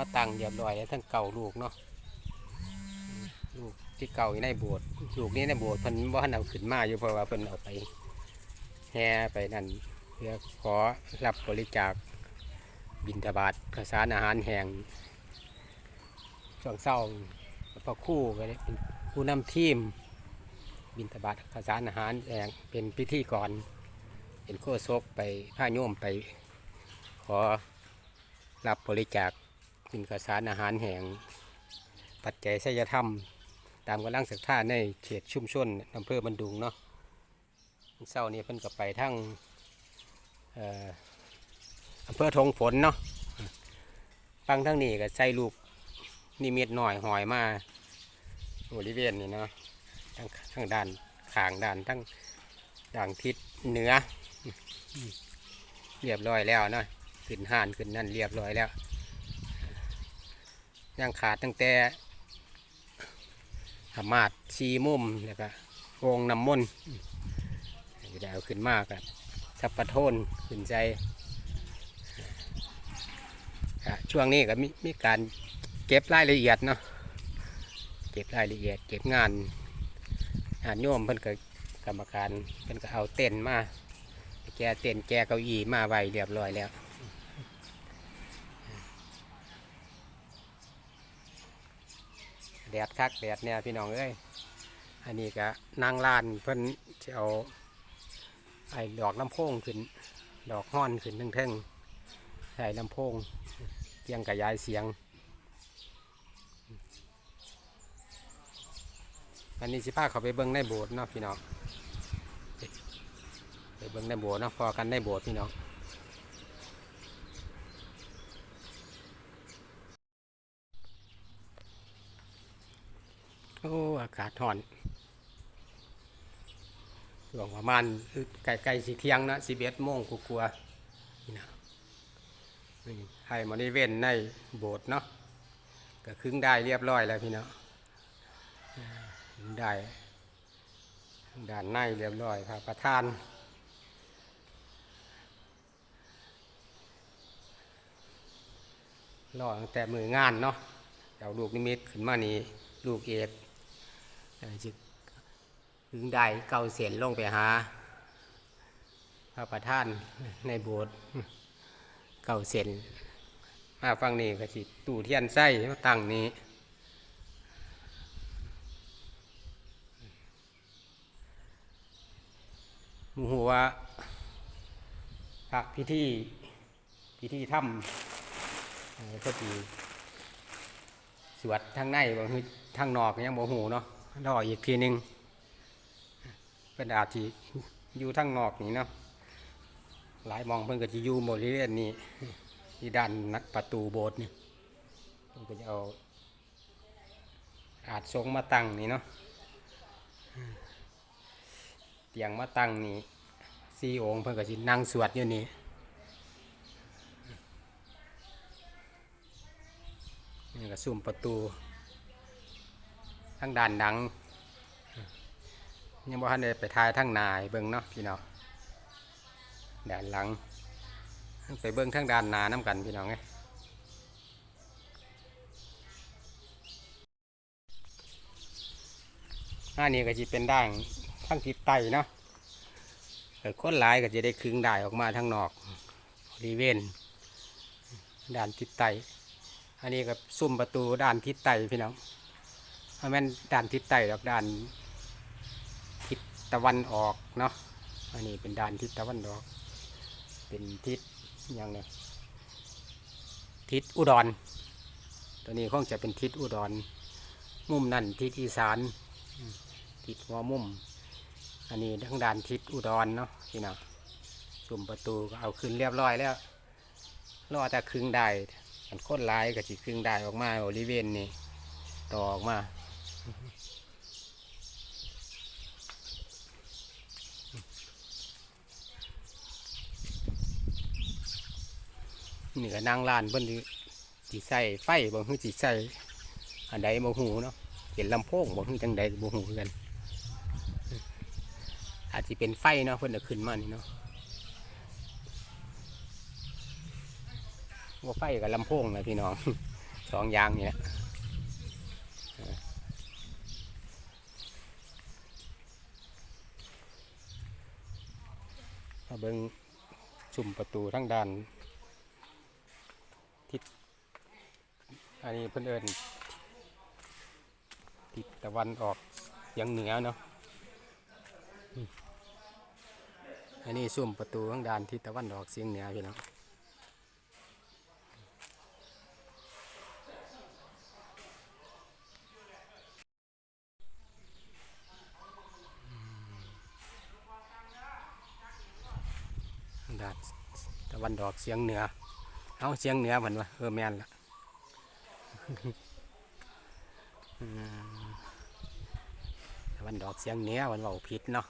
มาตั้งเรียบร้อยแล้วทั้งเก่าลูกเนาะลูกที่เก่าอยู่ในโบสถ์ลูกนี้ในโบสถ์เพิ่นบ่ทันเอาขึ้นมาอยู่เพราะว่าเพิ่นเอาไปแห่ไปนั่นเพื่อขอรับบริจาคบิณฑบาตข้าวสารอาหารแห้งช่วงเศร้าพระคู่ก็ได้เป็นผู้นำทีม บินทบาทข้าวสารอาหารแองเป็นพิธีกรเป็นโคศกไปผ้าโยมไปขอรับบริจาค กินข้าวสารอาหารแห่งปัจจัยไสยธรรม ตามกำลังศรัทธาในเขตชุมชนอำเภอบันดุงเนาะเศร้านี้เพิ่นก็ไปทั้งอำเภอทงผลเนาะฟังทั้งนี้ก็ใส่ลูกนิมิตหน่อยหอยมาบริเวณนี้เนาะทั้งทั้งด้านขางด้านทั้งด่างทิศเหนืออืมเรียบร้อยแล้วเนาะขึ้นห่านขึ้นนั่นเรียบร้อยแล้ว ยังขาดตั้งแต่ธรรมาดชีมุมแล้วก็วงน้ำมนต์อืมจะเอาขึ้นมากกับทับประโทนขึ้นใจช่วงนี้ก็มีมีการเก็บรายละเอียดเนาะเก็บรายละเอียด เก็บงานงานโยมเพิ่นก็กรรมการเพิ่นก็เอาเต็นมาแกเต็นแกเก้าอี้มาไว้เรียบร้อยแล้ว แดดคักแดดเนี่ยพี่น้องเอ้ยอันนี้ก็นางลานเพิ่นจะเอาไอ้ดอกลำโพงขึ้น ดอกห้อนขึ้นเทิงๆใส่ลำโพงเกียงกระยายเสียง อันนี้สิพาเขาไปเบิ้งในโบสถ์เนาะพี่น้องไปเบิ้งในโบสถ์เนาะพอกันในโบสถ์พี่น้องโอ้อากาศร้อนหลวงประมาณใกล้ๆสิเที่ยงนะสิบเอ็ดโมงกลัวๆนี่นะให้มาในเว้นในโบสถ์เนาะก็ครึ่งได้เรียบร้อยแล้วพี่เน้องได้ด่านในเรียบร้อยครับประธานรอตั้งแต่มืองานเนาะเอาลูกนิมิตขึ้นมานี่ลูกเอก ถึงได้เก่าเสียนลงไปหา พระประธานในโบสถ์เก่าเสียนมาฟังนี่ก็สิตู้เทียนไส้ตั้งนี้มูหัวพระพิธีพิธีถ้ำเอ่อก็ดีสวดทางในบ่คือทางนอกยังบ่หูเนาะ รออีกทีหนึ่งเป็นอาจจะอยู่ทางนอกนี่เนาะหลายมองเพิ่นก็จะอยู่บริเวณนี้ที่ด้านนักประตูโบสถ์นี่เพิ่นก็จะเอาอาจทรงมาตั้งนี่เนาะเตียงมาตั้งนี่สี่องค์เพิ่นก็สินั่งสวดอยู่นี่นี่ก็ซุ่มประตู ทั้งด้านหนังยังบ่ทันได้ไปทายทั้งนายเบิ่งเนาะพี่น้องด้านหลังไปเบิ่งทั้งด้านหน้าน้กันพี่น้องไงอันนี้ก็สิเป็นด่างทั้งทิศใต้เนาะเกิดคนหลายก็จะได้คึงได้ออกมาทางนอกบริเวณด้านทิศใต้อันนี้ก็ซุ่มประตูด้านทิศใต้พี่น้อง เพราะแม่นด้านทิศใต้ดอกด้านทิศตะวันออกเนาะอันนี้เป็นด้านทิศตะวันออก เป็นทิศอย่างเนี้ทิศอุดร ตัวนี้คงจะเป็นทิศอุดร มุมนั่นทิศอีสาน ทิศหัวมุม อันนี้ทางด้านทิศอุดรเนาะพี่น้องซุ่มประตูก็เอาขึ้นเรียบร้อยแล้วรอแต่ครึ่งได้มันโคตรร้ายก็จิครึ่งได้ออกมาบริเวณนี้ต่อออกมา เหนือนางลานเพิ่นสิสิใส่ไฟบ่ฮู้สิใส่อันใดบ่ฮู้เนาะเห็นลำโพงบ่ฮู้จังใดบ่ฮู้คือกัน อาจสิเป็นไฟเนาะเพิ่นเอาขึ้นมานี่เนาะว่าไฟกับลำโพงนะพี่น้องสองอย่างนี่แหละเออมา เบิ่งชุมประตูทั้งด้านทิศอันนี้เพิ่นเอิ้นทิศตะวันออกเฉียงเหนือเนาะอืมอันนี้ซุ่มประตูข้างด้านทิศตะวันออกเฉียงเหนือพี่น้องข้างด้านตะ วันออกเฉียงเหนือ เอาเสียงเหนือเหมือนว่าเออแมนละวันดอกเสียงเหนือมันเบาผิดเนาะ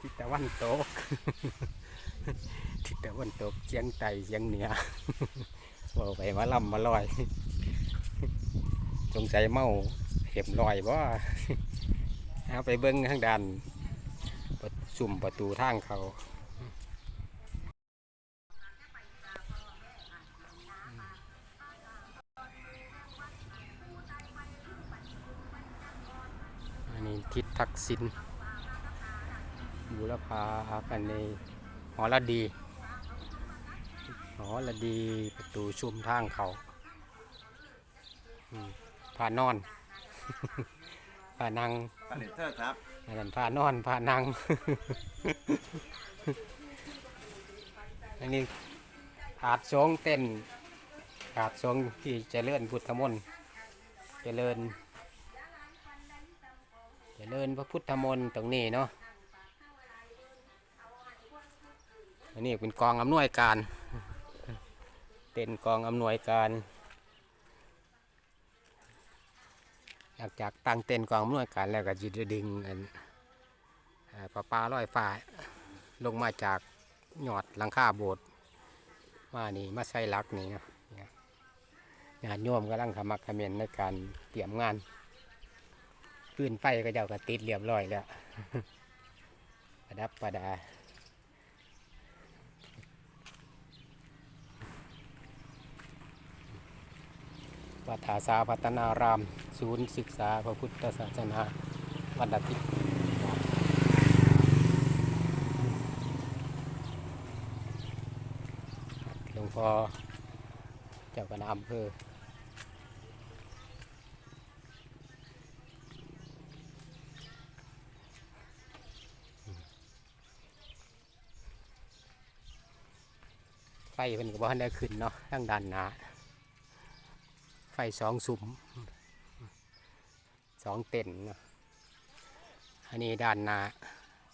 ทิศตะวันตกทิศตะวันตกเสียงไตเสียงเหนือเบาไปมาลำมาลอยสงสัยเมาเห็บลอยบ่เอาไปเบิ้งข้างด้านปุ่มประตูทางเขา ทิศทักษิณบุรพากันในหอระดี หอระดีประตูชุมทางเขาอืมพานอนพานังผลิตเตอร์ครับอันนั้นพานอนพานังอันนี้อาจสงเต้นอาจสงที่เจริญพุทธมนต์เจริญ เจริญพระพุทธมนต์ตรงนี้เนาะอันนี้เป็นกองอำนวยการเป็นกองอำนวยการหลังจากตั้งเต้นกองอำนวยการแล้วก็จะดึงอันปลาปลาลอยฟ้าลงมาจากหยอดหลังคาโบสถ์มานี่มาใส่ลักนี่นาะเนี่ยญาติโยมกำลังขมักเขม้นในการเตรียมงาน พื้นไฟก็เจ้าก็ติดเรียบร้อยแล้ว ประดับประดาวัดถาสาพัฒนาราม ศูนย์ศึกษาพระพุทธศาสนาวันอาทิตย์หลวงพ่อเจ้าคณะอำเภอ ไฟเพิ่นก็บ่ทันได้ขึ้นเนาะทางด้านหน้าไฟสองสุมสองเต็นเนาะอันนี้ด้านหน้า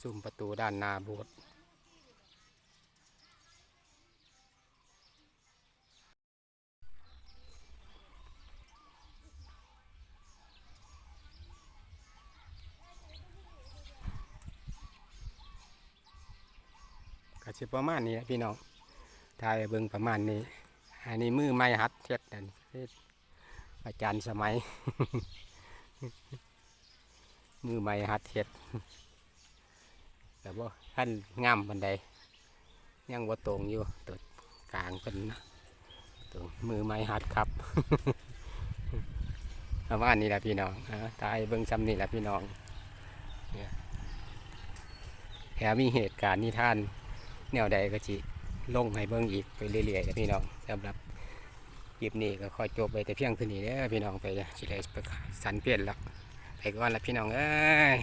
สุมประตูด้านหน้าโบสถ์ก็สิประมาณนี้พี่น้อง ถ่ายให้เบิ่งประมาณนี้ อันนี้มือไม้หัดเฮ็ดอันนี้อาจารย์สมัย มือไม้หัดเฮ็ดแต่ว่าท่านงามบันไดยังว่าตรงอยู่ตัวกลางเป็นนะตรงมือไม้หัดครับประมาณนี้แหละพี่น้องอ่าตายเบิ้งซ้ำนี่แหละพี่น้องแถมมีเหตุการณ์นิทานแนวใดก็จิ ลงให้เบิ่งอีกไปเรื่อยๆนะพี่น้องสำหรับคลิปนี้ก็ขอจบไปแต่เพียงเท่านี้เด้อพี่น้องไปสิได้สันเปลี่ยนแล้วไปก่อนละพี่น้องเอ้ย